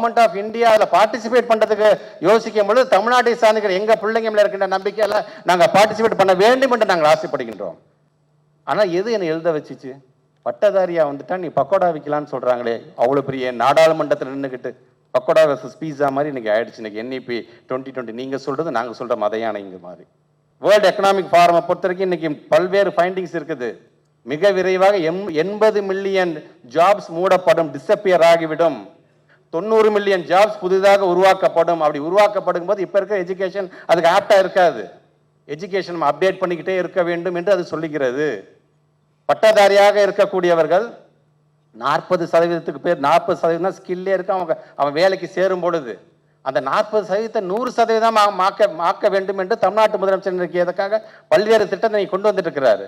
Government of India அதில் participate பண்ணுறதுக்கு யோசிக்கும் பொழுது தமிழ்நாட்டை சார்ந்திருக்கிற எங்கள் பிள்ளைங்க மேல இருக்கின்ற நம்பிக்கையில் நாங்கள் பார்ட்டிசிபேட் பண்ண வேண்டும் என்று நாங்கள் ஆசைப்படுகின்றோம். ஆனால் எது என்னை எழுத வச்சுச்சு? பட்டதாரியா வந்துட்டா நீ பக்கோடா விற்கலான்னு சொல்கிறாங்களே அவ்வளோ பெரிய நாடாளுமன்றத்தில் நின்றுக்கிட்டு பக்கோடா வர்சஸ் பீஸா மாதிரி இன்னைக்கு ஆயிடுச்சு. இன்னைக்கு என்இபி டுவெண்ட்டி டுவெண்ட்டி நீங்கள் சொல்கிறது நாங்கள் சொல்கிற மதையான இங்கே மாதிரி. வேர்ல்டு எக்கனாமிக் ஃபாரமை பொறுத்த வரைக்கும் இன்னைக்கு பல்வேறு ஃபைண்டிங்ஸ் இருக்குது. மிக விரைவாக எம் எண்பது மில்லியன் ஜாப்ஸ் மூடப்படும் டிசப்பியர் ஆகிவிடும். தொண்ணூறு மில்லியன் ஜாப்ஸ் புதிதாக உருவாக்கப்படும். அப்படி உருவாக்கப்படும் போது இப்போ இருக்கிற எஜுகேஷன் அதுக்கு ஆப்டாக இருக்காது. எஜுகேஷன் நம்ம அப்டேட் பண்ணிக்கிட்டே இருக்க வேண்டும் என்று அது சொல்லுகிறது. பட்டதாரியாக இருக்கக்கூடியவர்கள் நாற்பது சதவீதத்துக்கு பேர் நாற்பது சதவீதம் ஸ்கில்லே இருக்கு. அவங்க அவன் வேலைக்கு சேரும் பொழுது அந்த நாற்பது சதவீதத்தை நூறு சதவீதம் மாக்க மாக்க வேண்டும் என்று தமிழ்நாட்டு முதலமைச்சர் இன்றைக்கு இதற்காக பல்வேறு திட்டத்தை கொண்டு வந்துட்டு இருக்கிறாரு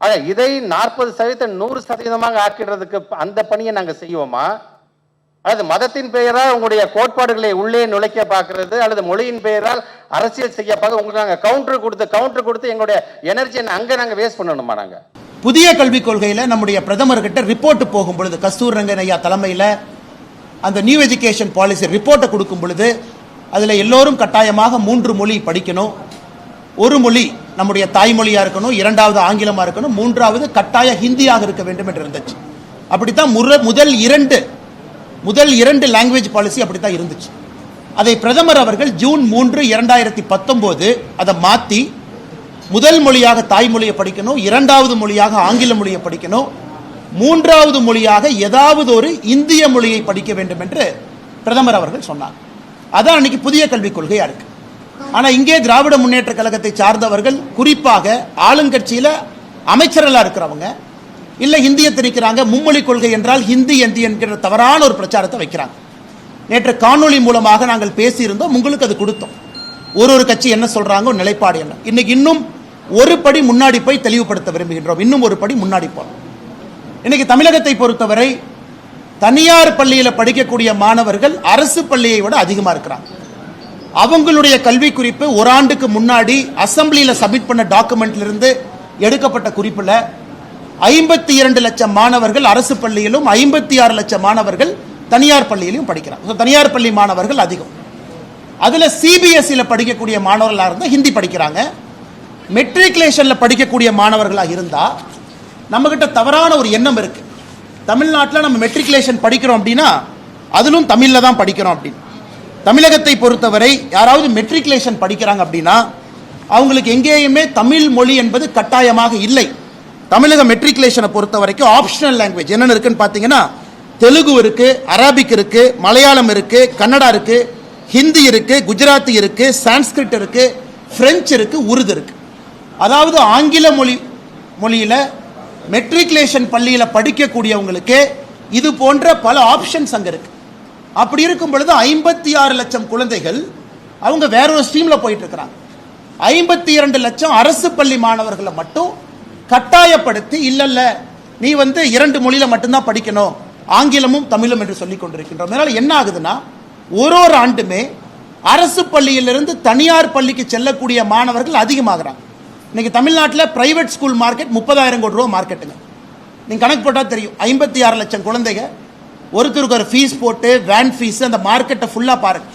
ஆக இதை நாற்பது சதவீதம் நூறு சதவீதமாக ஆக்கிடுறதுக்கு அந்த பணியை நாங்கள் செய்வோமா? அல்லது மதத்தின் பெயரால் உங்களுடைய கோட்பாடுகளை உள்ளே நுழைக்க பார்க்கறது அல்லது மொழியின் பெயரால் அரசியல் செய்ய பார்க்க உங்களுக்கு நாங்கள் கவுண்டர் கொடுத்து கவுண்டர் கொடுத்து எங்களுடைய எனர்ஜியை அங்கே நாங்கள் வேஸ்ட் பண்ணணுமா நாங்கள் புதிய கல்விக் கொள்கையில் நம்முடைய பிரதமர்கிட்ட ரிப்போர்ட் போகும் பொழுது கஸ்தூர் ரங்கன் ஐயா தலைமையில் அந்த நியூ எஜுகேஷன் பாலிசி ரிப்போர்ட்டை கொடுக்கும் பொழுது அதில் எல்லோரும் கட்டாயமாக மூன்று மொழி படிக்கணும். ஒரு மொழி நம்முடைய தாய்மொழியாக இருக்கணும் இரண்டாவது ஆங்கிலமாக இருக்கணும் மூன்றாவது கட்டாய ஹிந்தியாக இருக்க வேண்டும் என்று இருந்துச்சு. அப்படித்தான் முற முதல் இரண்டு முதல் இரண்டு லாங்குவேஜ் பாலிசி அப்படி தான் இருந்துச்சு. அதை பிரதமர் அவர்கள் ஜூன் மூன்று இரண்டாயிரத்தி பத்தொம்போது அதை மாற்றி முதல் மொழியாக தாய்மொழியை படிக்கணும் இரண்டாவது மொழியாக ஆங்கில மொழியை படிக்கணும் மூன்றாவது மொழியாக ஏதாவது ஒரு இந்திய மொழியை படிக்க வேண்டும் என்று பிரதமர் அவர்கள் சொன்னார். அதான் அன்னைக்கு புதிய கல்விக் கொள்கையாக இருக்கு. ஆனால் இங்கே திராவிட முன்னேற்ற கழகத்தை சார்ந்தவர்கள் குறிப்பாக ஆளுங்கட்சியில் அமைச்சர்களாக இருக்கிறவங்க இல்லை ஹிந்தியை திணிக்கிறாங்க மும்மொழி கொள்கை என்றால் ஹிந்தி எந்தி என்கிற தவறான ஒரு பிரச்சாரத்தை வைக்கிறாங்க. நேற்று காணொளி மூலமாக நாங்கள் பேசியிருந்தோம் உங்களுக்கு அது கொடுத்தோம். ஒரு ஒரு கட்சி என்ன சொல்கிறாங்க நிலைப்பாடு என்ன? இன்னைக்கு இன்னும் ஒரு படி முன்னாடி போய் தெளிவுபடுத்த விரும்புகின்றோம். இன்னும் ஒரு படி முன்னாடி போகும் இன்னைக்கு தமிழகத்தை பொறுத்தவரை தனியார் பள்ளியில் படிக்கக்கூடிய மாணவர்கள் அரசு பள்ளியை விட அதிகமாக இருக்கிறாங்க. அவங்களுடைய கல்வி குறிப்பு ஒரு ஆண்டுக்கு முன்னாடி அசம்பிளியில் சப்மிட் பண்ண டாக்குமெண்ட்லேருந்து எடுக்கப்பட்ட குறிப்பில் ஐம்பத்தி இரண்டு லட்சம் மாணவர்கள் அரசு பள்ளியிலும் ஐம்பத்தி ஆறு லட்சம் மாணவர்கள் தனியார் பள்ளியிலும் படிக்கிறாங்க. தனியார் பள்ளி மாணவர்கள் அதிகம். அதில் சிபிஎஸ்சியில் படிக்கக்கூடிய மாணவர்களாக இருந்தால் ஹிந்தி படிக்கிறாங்க. மெட்ரிகுலேஷனில் படிக்கக்கூடிய மாணவர்களாக இருந்தால் நம்மக்கிட்ட தவறான ஒரு எண்ணம் இருக்குது தமிழ்நாட்டில் நம்ம மெட்ரிகுலேஷன் படிக்கிறோம் அப்படின்னா அதிலும் தமிழில் தான் படிக்கிறோம் அப்படின்னு. தமிழகத்தை பொறுத்தவரை யாராவது மெட்ரிகுலேஷன் படிக்கிறாங்க அப்படின்னா அவங்களுக்கு எங்கேயுமே தமிழ் மொழி என்பது கட்டாயமாக இல்லை. தமிழக மெட்ரிகுலேஷனை பொறுத்த வரைக்கும் ஆப்ஷனல் லாங்குவேஜ் என்னென்ன இருக்குன்னு பார்த்தீங்கன்னா தெலுங்கு இருக்குது அரபிக் இருக்குது மலையாளம் இருக்குது கன்னடா இருக்குது ஹிந்தி இருக்குது குஜராத்தி இருக்குது சான்ஸ்கிரிட் இருக்குது ஃப்ரெஞ்சு இருக்குது உருது இருக்குது அதாவது ஆங்கில மொழி மொழியில் மெட்ரிகுலேஷன் பள்ளியில் படிக்கக்கூடியவங்களுக்கு இது போன்ற பல ஆப்ஷன்ஸ் அங்கே இருக்குது அப்படி இருக்கும் பொழுது ஐம்பத்தி ஆறு லட்சம் குழந்தைகள் அவங்க வேற ஒரு ஸ்ட்ரீமில் போயிட்டு இருக்கிறாங்க. ஐம்பத்தி இரண்டு லட்சம் அரசு பள்ளி மாணவர்களை மட்டும் கட்டாயப்படுத்தி இல்லல்ல நீ வந்து இரண்டு மொழியில மட்டும்தான் படிக்கணும். ஆங்கிலமும் தமிழும் என்று சொல்லிக் கொண்டிருக்கின்றோம். அதனால் என்ன ஆகுதுன்னா ஒரு ஒரு ஆண்டுமே அரசு பள்ளியிலிருந்து தனியார் பள்ளிக்கு செல்லக்கூடிய மாணவர்கள் அதிகமாகிறாங்க. இன்னைக்கு தமிழ்நாட்டில் பிரைவேட் ஸ்கூல் மார்க்கெட் முப்பதாயிரம் கோடி ரூபா மார்க்கெட்டுங்க நீங்கள் கணக்கு போட்டால் தெரியும். ஐம்பத்தி ஆறு லட்சம் குழந்தைங்க ஒருத்தருக்கு ஒரு ஃபீஸ் போட்டு வேன் ஃபீஸ் அந்த மார்க்கெட்டை ஃபுல்லாக பாருங்க.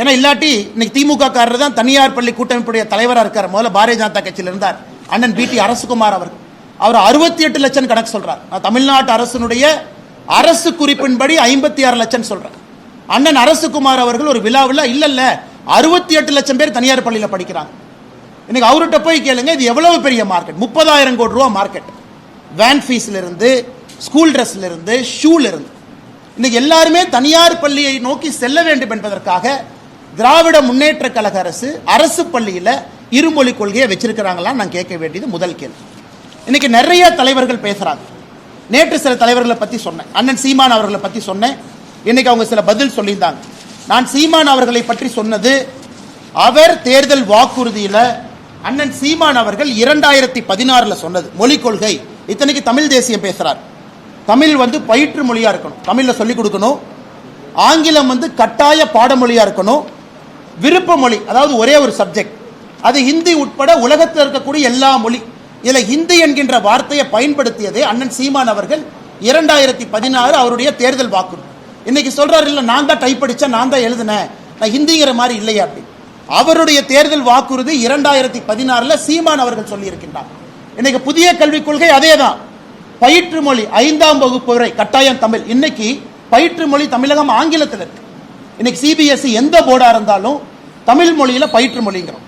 ஏன்னா இல்லாட்டி இன்னைக்கு திமுக காரர் தான் தனியார் பள்ளி கூட்டமைப்புடைய தலைவராக இருக்கார். முதல்ல பாரதிய ஜனதா கட்சியில் இருந்தார். அண்ணன் பிடி அரசுகுமார் அவர்கள் அவர் அறுபத்தி எட்டு லட்சம் கணக்கு சொல்றார். நான் தமிழ்நாட்டு அரசினுடைய அரசு குறிப்பின்படி ஐம்பத்தி ஆறு லட்சம் சொல்றார். அண்ணன் அரசுகுமார் அவர்கள் ஒரு விழாவில் இல்ல இல்ல அறுபத்தி எட்டு லட்சம் பேர் தனியார் பள்ளியில் படிக்கிறாங்க. இன்னைக்கு அவர்கிட்ட போய் கேளுங்க இது எவ்வளவு பெரிய மார்க்கெட் முப்பதாயிரம் கோடி ரூபா மார்க்கெட் வேன் ஃபீஸ்ல இருந்து ஸ்கூல் ட்ரெஸ்ல இருந்து ஷூல இருந்து. இன்னைக்கு எல்லாருமே தனியார் பள்ளியை நோக்கி செல்ல வேண்டும் என்பதற்காக திராவிட முன்னேற்ற கழக அரசு அரசு பள்ளியில இருமொழி கொள்கையை வச்சிருக்கிறாங்களான்னு நான் கேட்க வேண்டியது முதல் கேள்வி. இன்னைக்கு நிறைய தலைவர்கள் பேசுறாங்க. நேற்று சில தலைவர்களை பத்தி சொன்னேன். அண்ணன் சீமான் அவர்களை பத்தி சொன்னேன். இன்னைக்கு அவங்க சில பதில் சொல்லியிருந்தாங்க. நான் சீமான் அவர்களை பற்றி சொன்னது அவர் தேர்தல் வாக்குறுதியில அண்ணன் சீமான் அவர்கள் இரண்டாயிரத்தி பதினாறுல சொன்னது மொழிக் கொள்கை. இத்தனைக்கு தமிழ் தேசியம் பேசுறார். தமிழ் வந்து பயிற்று மொழியா இருக்கணும். தமிழ்ல சொல்லிக் கொடுக்கணும். ஆங்கிலம் வந்து கட்டாய பாடமொழியா இருக்கணும். விருப்ப மொழி அதாவது ஒரே ஒரு சப்ஜெக்ட் அது ஹிந்தி உட்பட உலகத்தில் இருக்கக்கூடிய எல்லா மொழி. இதில் ஹிந்தி என்கின்ற வார்த்தையை பயன்படுத்தியதே அண்ணன் சீமான் அவர்கள் இரண்டாயிரத்தி பதினாறு அவருடைய தேர்தல் வாக்குறுதி இன்னைக்கு சொல்றாரு இல்லை நான் தான் டைப் அடித்தேன் நான் தான் எழுதினேன். நான் ஹிந்திங்கிற மாதிரி இல்லையா அப்படி அவருடைய தேர்தல் வாக்குறுதி இரண்டாயிரத்தி பதினாறில் சீமான் அவர்கள் சொல்லியிருக்கின்றார். இன்னைக்கு புதிய கல்விக் கொள்கை அதேதான். பயிற்று மொழி ஐந்தாம் வகுப்பு வரை கட்டாயம் தமிழ். இன்னைக்கு பயிற்று மொழி தமிழகம் ஆங்கிலத்தில் இருக்கு. இன்னைக்கு சிபிஎஸ்இ எந்த போர்டாக இருந்தாலும் தமிழ் மொழியில் பயிற்று மொழிங்கிறோம்.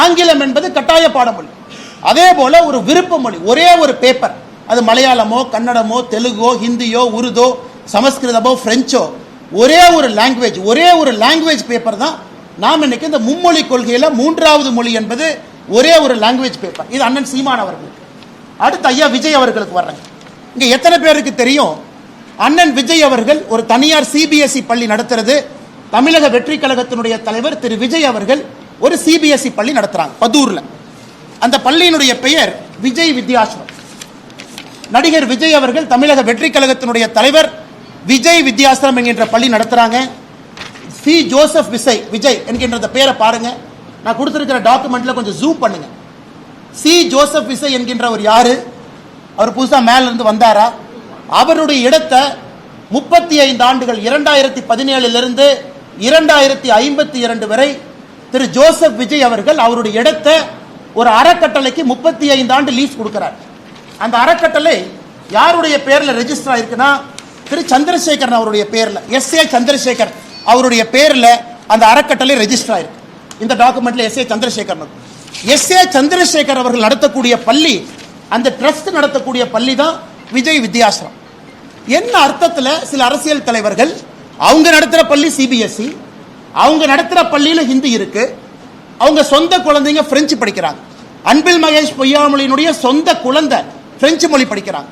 ஆங்கிலம் என்பது கட்டாய பாடமொழி. அதே போல ஒரு விருப்ப மொழி ஒரே ஒரு பேப்பர் அது மலையாளமோ கன்னடமோ தெலுங்கோ ஹிந்தியோ உருதோ சமஸ்கிருதமோ பிரெஞ்சோ ஒரே ஒரு லாங்குவேஜ் ஒரே ஒரு லாங்குவேஜ் பேப்பர் தான் நாம் இன்னைக்கு இந்த மும்மொழி கொள்கையில மூன்றாவது மொழி என்பது ஒரே ஒரு லாங்குவேஜ் பேப்பர் இது அண்ணன் சீமான் அவர்களுக்கு. அடுத்து ஐயா விஜய் அவர்களுக்கு வர்றாங்க இங்கே எத்தனை பேருக்கு தெரியும்? அண்ணன் விஜய் அவர்கள் ஒரு தனியார் சிபிஎஸ்இ பள்ளி நடத்துறது. தமிழக வெற்றி கழகத்தினுடைய தலைவர் திரு விஜய் அவர்கள் ஒரு சிபிஎஸ்இ பள்ளி நடத்துறாங்க பதூர்ல. அந்த பள்ளியினுடைய பெயர் விஜய் வித்யாசிரம் நடிகர் விஜய் அவர்கள் தமிழக வெற்றி கழகத்தினுடைய தலைவர் விஜய் வித்யாசிரம் என்கின்ற பள்ளி நடத்துறாங்க. சி. ஜோசப் விசை விஜய் என்கின்ற பேரை பாருங்க. நான் கொடுத்துருக்கிற டாக்குமெண்ட்ல கொஞ்சம் ஜூம் பண்ணுங்க. சி. ஜோசப் விசை என்கின்ற ஒரு யாரு? அவர் புதுசாக மேல இருந்து வந்தாரா? அவருடைய இடத்தை முப்பத்தி ஐந்து ஆண்டுகள் இரண்டாயிரத்தி பதினேழுல இரண்டாயிரத்தி ஐம்பத்தி இரண்டு வரை திரு ஜோசப் விஜய் அவர்கள் அவருடைய இடத்தை ஒரு அறக்கட்டளைக்கு முப்பத்தி ஐந்து ஆண்டு லீஸ் கொடுக்கிறார். அந்த அறக்கட்டளை யாருடைய பேர்ல ரெஜிஸ்டர் ஆயிருக்குன்னா திரு சந்திரசேகரன் அவருடைய பேர்ல எஸ் ஏ சந்திரசேகர் அவருடைய பேர்ல அந்த அறக்கட்டளை ரெஜிஸ்டர் ஆயிருக்கு. இந்த டாக்குமெண்ட்ல S A Chandrasekaran S A Chandrasekhar அவர்கள் நடத்தக்கூடிய பள்ளி அந்த ட்ரஸ்ட் நடத்தக்கூடிய பள்ளி தான் விஜய் வித்யாசிரம். என்ன அர்த்தத்தில் சில அரசியல் தலைவர்கள் அவங்க நடத்துகிற பள்ளி சிபிஎஸ்சி அவங்க நடத்துற பள்ளியில ஹிந்தி இருக்கு. அவங்க சொந்த குழந்தைங்க பிரெஞ்சு படிக்கிறாங்க. அன்பில் மகேஷ் பொய்யாமொழியினுடைய சொந்த குழந்தை பிரெஞ்சு மொழி படிக்கிறாங்க.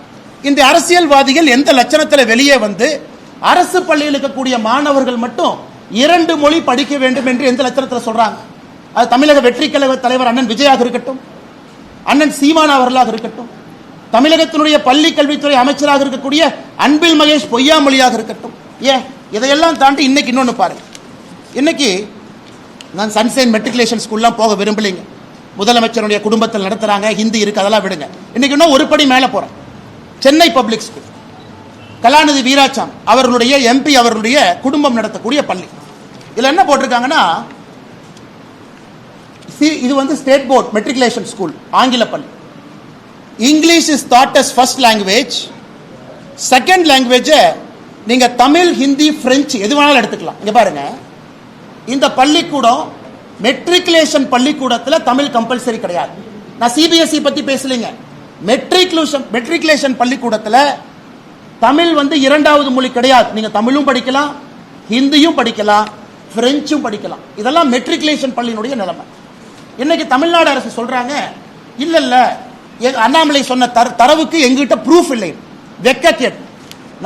இந்த அரசியல்வாதிகள் எந்த லட்சணத்தில் வெளியே வந்து அரசு பள்ளியில் இருக்கக்கூடிய மாணவர்கள் மட்டும் இரண்டு மொழி படிக்க வேண்டும் என்று எந்த லட்சணத்தில் சொல்றாங்க? அது தமிழக வெற்றி கழக தலைவர் அண்ணன் விஜயாக இருக்கட்டும் அண்ணன் சீமான் அவர்களாக இருக்கட்டும் தமிழகத்தினுடைய பள்ளி கல்வித்துறை அமைச்சராக இருக்கக்கூடிய அன்பில் மகேஷ் பொய்யாமொழியாக இருக்கட்டும். ஏன்? இதையெல்லாம் தாண்டி இன்னைக்கு இன்னொன்று பாருங்க. இன்னைக்கு நான் சன்சைன் மெட்ரிகுலேஷன் ஸ்கூல்லாம் போக விரும்பலைங்க. முதலமைச்சருடைய குடும்பத்தில் நடத்துகிறாங்க ஹிந்தி இருக்கு அதெல்லாம் விடுங்க. இன்னைக்கு இன்னும் ஒரு படி மேலே போகிறேன் சென்னை பப்ளிக் ஸ்கூல். கலாநிதி வீராச்சாம் அவர்களுடைய எம்பி அவர்களுடைய குடும்பம் நடத்தக்கூடிய பள்ளி. இதில் என்ன போட்டிருக்காங்கன்னா சி இது வந்து ஸ்டேட் போர்ட் மெட்ரிகுலேஷன் ஸ்கூல் ஆங்கில பள்ளி. English is that as first language second லாங்குவேஜை நீங்கள் தமிழ் ஹிந்தி ஃப்ரெஞ்சு எது வேணாலும் எடுத்துக்கலாம். இங்கே பாருங்கள் இந்த பள்ளிக்கூடம் மெட்ரிகுலேஷன் பள்ளிக்கூடத்தில் தமிழ் கம்பல்சரி கிடையாது. நான் சிபிஎஸ்இ பத்தி பேசலைங்க. மெட்ரிகுலேஷன் மெட்ரிகுலேஷன் பள்ளிக்கூடத்தில் தமிழ் வந்து இரண்டாவது மொழி கிடையாது. நீங்க தமிழும் படிக்கலாம் ஹிந்தியும் படிக்கலாம் பிரெஞ்சும் படிக்கலாம். இதெல்லாம் மெட்ரிகுலேஷன் பள்ளியினுடைய நிலைமை. இன்னைக்கு தமிழ்நாடு அரசு சொல்றாங்க இல்ல இல்ல அண்ணாமலை சொன்ன தர தரவுக்கு எங்ககிட்ட ப்ரூஃப் இல்லை. வெக்க கேட்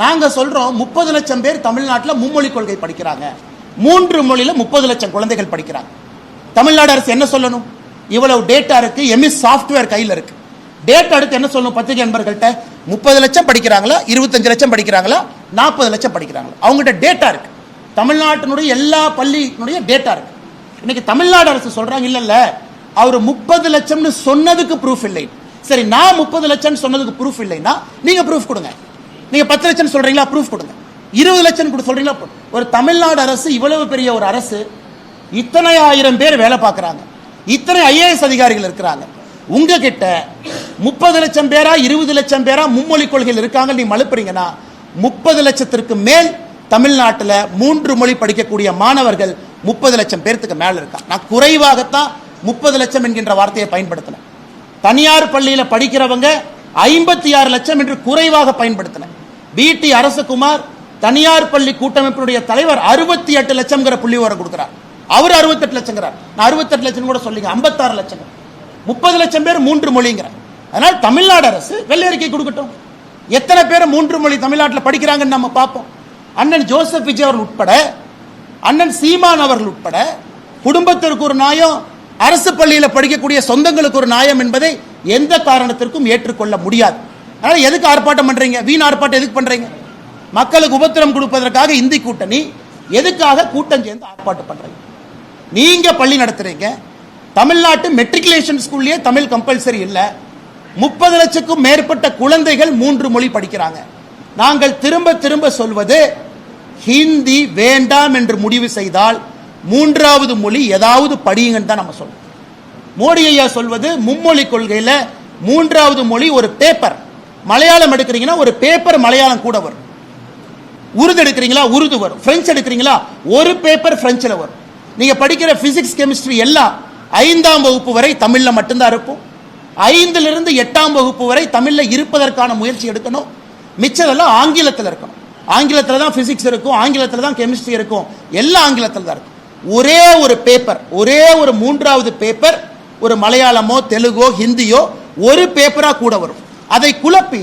நாங்க சொல்றோம் முப்பது லட்சம் பேர் தமிழ்நாட்டில் மும்மொழி கொள்கை படிக்கிறாங்க. மூன்று மொழியில முப்பது லட்சம் குழந்தைகள் படிக்கிறாங்க. தமிழ்நாடு அரசு என்ன சொல்லணும்? இவ்வளவு டேட்டா இருக்கு எம்எஸ் சாஃப்ட்வேர் கையில் இருக்கு. டேட்டா எடுத்து என்ன சொல்லணும் பத்திரிகை நண்பர்கள்ட்ட? முப்பது லட்சம் படிக்கிறாங்களா? இருபத்தஞ்சு லட்சம் படிக்கிறாங்களா? நாற்பது லட்சம் படிக்கிறாங்களா? அவங்ககிட்ட டேட்டா இருக்கு. தமிழ்நாட்டினுடைய எல்லா பள்ளியினுடைய டேட்டா இருக்கு. இன்னைக்கு தமிழ்நாடு அரசு சொல்றாங்க இல்ல இல்ல. அவர் முப்பது லட்சம்னு சொன்னதுக்கு ப்ரூஃப் இல்லை. சரி நான் முப்பது லட்சம் சொன்னதுக்கு ப்ரூஃப் இல்லைன்னா நீங்க ப்ரூஃப் கொடுங்க. நீங்க பத்து லட்சம் சொல்றீங்களா? ப்ரூஃப் கொடுங்க. இருபது லட்சம் கொடு சொல்றீங்களா? ஒரு தமிழ்நாடு அரசு இவ்வளவு பெரிய ஒரு அரசு இத்தனை ஆயிரம் பேர் வேலை பார்க்குறாங்க. இத்தனை ஐஏஎஸ் அதிகாரிகள் இருக்கிறாங்க. உங்ககிட்ட முப்பது லட்சம் பேரா இருபது லட்சம் பேரா மும்மொழி கொள்கையில் இருக்காங்க நீ மழுப்புறீங்கன்னா முப்பது லட்சத்திற்கு மேல் தமிழ்நாட்டில் மூன்று மொழி படிக்கக்கூடிய மாணவர்கள் முப்பது லட்சம் பேர்த்துக்கு மேலே இருக்காங்க நான் குறைவாகத்தான் முப்பது லட்சம் என்கின்ற வார்த்தையை பயன்படுத்தினேன். தனியார் பள்ளியில் படிக்கிறவங்க ஐம்பத்தி ஆறு லட்சம் என்று குறைவாக பயன்படுத்தின பிடி அரசகுமார் தனியார் பள்ளி கூட்டமைப்பினுடைய தலைவர் அறுபத்தி எட்டு லட்சம்ங்கிற புள்ளி விவரம் கொடுக்கிறார். அவர் அறுபத்தெட்டு லட்சங்கிறார். நான் அறுபத்தெட்டு லட்சம் கூட சொல்லிங்க. ஐம்பத்தாறு லட்சம். முப்பது லட்சம் பேர் மூன்று மொழிங்கிற அதனால் தமிழ்நாடு அரசு வெள்ளை அறிக்கை கொடுக்கட்டும். எத்தனை பேர் மூன்று மொழி தமிழ்நாட்டில் படிக்கிறாங்கன்னு நம்ம பார்ப்போம். அண்ணன் ஜோசப் விஜய் அவர்கள் உட்பட அண்ணன் சீமான் அவர்கள் உட்பட குடும்பத்திற்கு ஒரு நியாயம் அரசு பள்ளியில் படிக்கக்கூடிய சொந்தங்களுக்கு ஒரு நியாயம் என்பதை எந்த காரணத்திற்கும் ஏற்றுக்கொள்ள முடியாது. அதனால் எதுக்கு ஆர்ப்பாட்டம் பண்ணுறீங்க வீண் ஆர்ப்பாட்டம் எதுக்கு பண்ணுறீங்க மக்களுக்கு உபத்திரம் கொடுப்பதற்காக இந்தி கூட்டணி எதுக்காக கூட்டம் சேர்ந்து ஆர்ப்பாட்டம் பண்றீங்க நீங்க பள்ளி நடத்துறீங்க. தமிழ்நாட்டு மெட்ரிகுலேஷன் ஸ்கூல்லயே தமிழ் கம்பல்சரி இல்லை. முப்பது லட்சத்துக்கும் மேற்பட்ட குழந்தைகள் மூன்று மொழி படிக்கிறாங்க. நாங்கள் திரும்ப திரும்ப சொல்வது ஹிந்தி வேண்டாம் என்று முடிவு செய்தால் மூன்றாவது மொழி ஏதாவது படியுங்கன்னு தான் நம்ம சொல்றோம். மோடி ஐயா சொல்வது மும்மொழி கொள்கையில் மூன்றாவது மொழி ஒரு பேப்பர் மலையாளம் எடுக்கிறீங்கன்னா ஒரு பேப்பர் மலையாளம் கூட வரும். உருது எடுக்கிறீங்களா உருது வரும். பிரெஞ்சு எடுக்கிறீங்களா ஒரு பேப்பர் பிரெஞ்சில் வரும். நீங்கள் படிக்கிற ஃபிசிக்ஸ் கெமிஸ்ட்ரி எல்லாம் ஐந்தாம் வகுப்பு வரை தமிழில் மட்டும்தான் இருக்கும். ஐந்திலிருந்து எட்டாம் வகுப்பு வரை தமிழில் இருப்பதற்கான முயற்சி எடுக்கணும். மிச்சதெல்லாம் ஆங்கிலத்தில் இருக்கணும். ஆங்கிலத்தில் தான் ஃபிசிக்ஸ் இருக்கும் ஆங்கிலத்தில் தான் கெமிஸ்ட்ரி இருக்கும். எல்லாம் ஆங்கிலத்தில் தான் இருக்கும். ஒரே ஒரு பேப்பர் ஒரே ஒரு மூன்றாவது பேப்பர் ஒரு மலையாளமோ தெலுங்கோ ஹிந்தியோ ஒரு பேப்பராக கூட வரும். அதை குழப்பி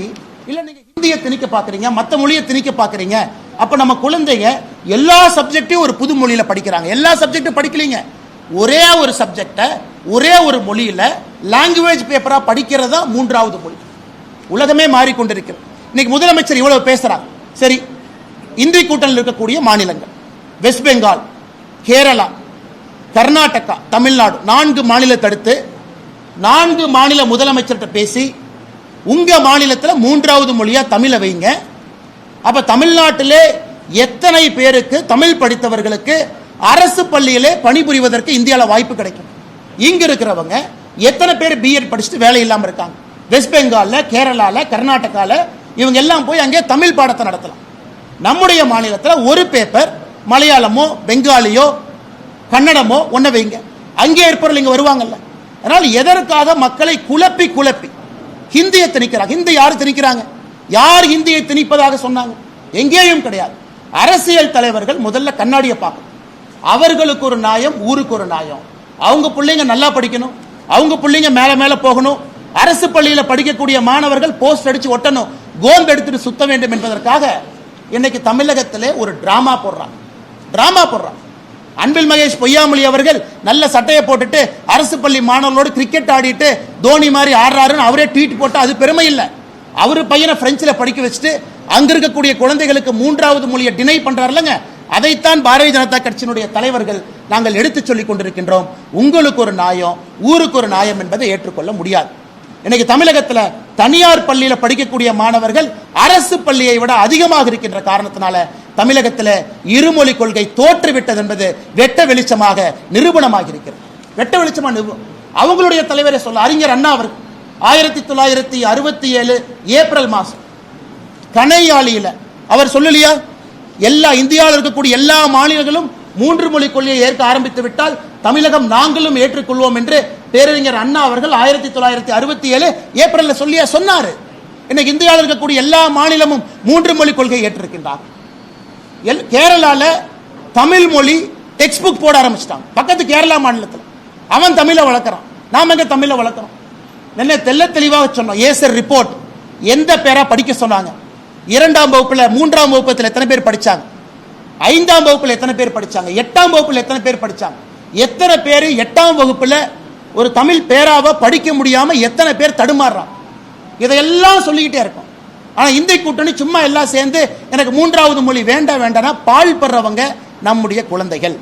இல்லை நீங்கள் இந்திய திணிக்க பாக்குறீங்க மற்ற மொழியை திணிக்க பாக்குறீங்க அப்ப நம்ம குழந்தைங்க எல்லா சப்ஜெக்டையும் ஒரு புது மொழியில படிக்கிறாங்க. எல்லா சப்ஜெக்டும் படிக்கலீங்க. ஒரே ஒரு சப்ஜெக்டை ஒரே ஒரு மொழியில லாங்குவேஜ் பேப்பரா படிக்கிறது தான் மூன்றாவது மொழி. உலகமே மாறிக்கொண்டிருக்கிறது இன்னைக்கு முதலமைச்சர் இவ்வளவு பேசுறாங்க சரி இந்திய கூட்டணியில் இருக்கக்கூடிய மாநிலங்கள். வெஸ்ட் பெங்கால் கேரளா கர்நாடகா தமிழ்நாடு நான்கு மாநிலத்தை அடுத்து நான்கு மாநில முதலமைச்சர்கிட்ட பேசி உங்கள் மாநிலத்தில் மூன்றாவது மொழியாக தமிழை வைங்க. அப்போ தமிழ்நாட்டிலே எத்தனை பேருக்கு தமிழ் படித்தவர்களுக்கு அரசு பள்ளியிலே பணிபுரிவதற்கு இந்தியாவில் வாய்ப்பு கிடைக்கும். இங்கே இருக்கிறவங்க எத்தனை பேர் பிஎட் படிச்சுட்டு வேலை இல்லாமல் இருக்காங்க. வெஸ்ட் பெங்காலில் கேரளாவில் கர்நாடகாவில் இவங்க எல்லாம் போய் அங்கே தமிழ் பாடத்தை நடத்தலாம். நம்முடைய மாநிலத்தில் ஒரு பேப்பர் மலையாளமோ பெங்காலியோ கன்னடமோ ஒன்றை வைங்க. அங்கே இருப்பவர்கள் இங்கே வருவாங்கல்ல. அதனால் எதற்காக மக்களை குழப்பி குழப்பி ஹிந்தியை திணிக்கிறாங்க. ஹிந்தி யார் திணிக்கிறாங்க? யார் ஹிந்தியை திணிப்பதாக சொன்னாங்க? எங்கேயும் கிடையாது. அரசியல் தலைவர்கள் முதல்ல கண்ணாடியை பார்க்கணும். அவர்களுக்கு ஒரு நியாயம் ஊருக்கு ஒரு நியாயம். அவங்க பிள்ளைங்க நல்லா படிக்கணும். அவங்க பிள்ளைங்க மேல மேல போகணும். அரசு பள்ளியில படிக்கக்கூடிய மாணவர்கள் போஸ்ட் அடிச்சு ஒட்டணும். கோந்து எடுத்துட்டு சுத்த வேண்டும் என்பதற்காக இன்னைக்கு தமிழகத்திலே ஒரு டிராமா போடுறாங்க. டிராமா போடுறாங்க. அன்பில் மகேஷ் பொய்யாமொழி அவர்கள் நல்ல சட்டையை போட்டுட்டு அரசு பள்ளி மாணவர்களோடு கிரிக்கெட் ஆடிட்டு தோனி மாதிரி ஆடுறாருன்னு அவரே ட்வீட் போட்டு அது பெருமை இல்லை. அவர் பையனை பிரெஞ்சில் படிக்க வச்சுட்டு அங்கே இருக்கக்கூடிய குழந்தைகளுக்கு மூன்றாவது மொழியை டினை பண்ணுறாருலங்க அதைத்தான் பாரதிய ஜனதா கட்சியினுடைய தலைவர்கள் நாங்கள் எடுத்து சொல்லிக் கொண்டிருக்கின்றோம். உங்களுக்கு ஒரு நியாயம் ஊருக்கு ஒரு நியாயம் என்பதை ஏற்றுக்கொள்ள முடியாது. இன்னைக்கு தமிழகத்தில் தனியார் பள்ளியில் படிக்கக்கூடிய மாணவர்கள் அரசு பள்ளியை விட அதிகமாக இருக்கின்ற காரணத்தினால தமிழகத்துல இருமொழி கொள்கை தோற்றுவிட்டது என்பது வெட்ட வெளிச்சமாக நிரூபணமாக இருக்கிறது வெட்ட வெளிச்சமா நிரூபணம் அவங்களுடைய தலைவரை சொல்ல அறிஞர் அண்ணா அவர் ஆயிரத்தி தொள்ளாயிரத்தி அறுபத்தி ஏழு ஏப்ரல் மாதம் கனையாளியில அவர் சொல்லலையா? எல்லா இந்தியாவில் இருக்கக்கூடிய எல்லா மாநிலங்களும் மூன்று மொழி கொள்கையை ஏற்க ஆரம்பித்து விட்டால் தமிழகம் நாங்களும் ஏற்றுக்கொள்வோம் என்று பேரறிஞர் அண்ணா அவர்கள் ஆயிரத்தி தொள்ளாயிரத்தி அறுபத்தி ஏழு ஏப்ரல்ல சொல்லியா சொன்னாரு. இன்னைக்கு இந்தியாவில் இருக்கக்கூடிய எல்லா மாநிலமும் மூன்று மொழி கொள்கையை ஏற்றிருக்கின்றார் எல் கேரளாவில் தமிழ் மொழி டெக்ஸ்ட் புக் போட ஆரம்பிச்சிட்டாங்க பக்கத்து கேரளா மாநிலத்தில். அவன் தமிழை வளர்க்குறான். நாம் எங்கே தமிழை வளர்க்குறோம்? என்ன தெல்ல தெளிவாக சொன்னோம். ஏசர் ரிப்போர்ட் எந்த பேராக படிக்க சொன்னாங்க? இரண்டாம் வகுப்பில் மூன்றாம் வகுப்பத்தில் எத்தனை பேர் படித்தாங்க ஐந்தாம் வகுப்பில் எத்தனை பேர் படித்தாங்க எட்டாம் வகுப்பில் எத்தனை பேர் படித்தாங்க எத்தனை பேர் எட்டாம் வகுப்பில் ஒரு தமிழ் பேராவை படிக்க முடியாமல் எத்தனை பேர் தடுமாறுறான்? இதையெல்லாம் சொல்லிக்கிட்டே இருக்கும். ஆனால் இந்திய கூட்டணி சும்மா எல்லாம் சேர்ந்து எனக்கு மூன்றாவது மொழி வேண்டாம் வேண்டாம்னா பால் படுறவங்க நம்முடைய குழந்தைகள்.